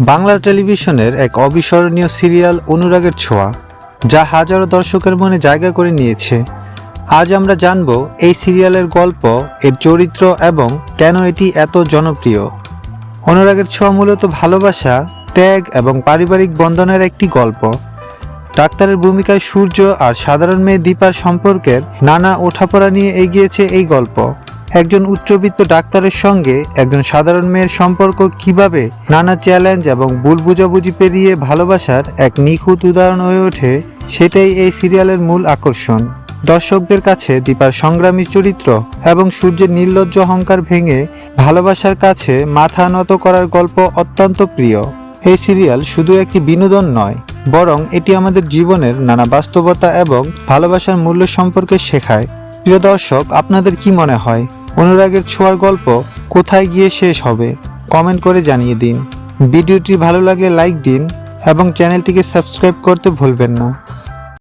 বাংলা টেলিভিশনের এক অবিস্মরণীয় সিরিয়াল অনুরাগের ছোঁয়া, যা হাজারো দর্শকের মনে জায়গা করে নিয়েছে। আজ আমরা জানব এই সিরিয়ালের গল্প, এর চরিত্র এবং কেন এটি এত জনপ্রিয়। অনুরাগের ছোঁয়া মূলত ভালোবাসা, ত্যাগ এবং পারিবারিক বন্ধনের একটি গল্প। ডাক্তারের ভূমিকায় সূর্য আর সাধারণ মেয়ে দীপার সম্পর্কের নানা ওঠাপড়া নিয়ে এগিয়েছে এই গল্প। একজন উচ্চবিত্ত ডাক্তারের সঙ্গে একজন সাধারণ মেয়ের সম্পর্ক কীভাবে নানা চ্যালেঞ্জ এবং ভুল বুঝাবুঝি পেরিয়ে ভালোবাসার এক নিখুঁত উদাহরণ হয়ে ওঠে, সেটাই এই সিরিয়ালের মূল আকর্ষণ। দর্শকদের কাছে দীপার সংগ্রামী চরিত্র এবং সূর্যের নির্লজ্জ অহংকার ভেঙে ভালোবাসার কাছে মাথা নত করার গল্প অত্যন্ত প্রিয়। এই সিরিয়াল শুধু একটি বিনোদন নয়, বরং এটি আমাদের জীবনের নানা বাস্তবতা এবং ভালোবাসার মূল্য সম্পর্কে শেখায়। প্রিয় দর্শক, আপনাদের কি মনে হয়? অনুরাগের ছোঁয়ার গল্প কোথায় গিয়ে শেষ হবে কমেন্ট করে জানিয়ে দিন। ভিডিওটি ভালো লাগলে লাইক দিন এবং চ্যানেলটিকে সাবস্ক্রাইব করতে ভুলবেন না।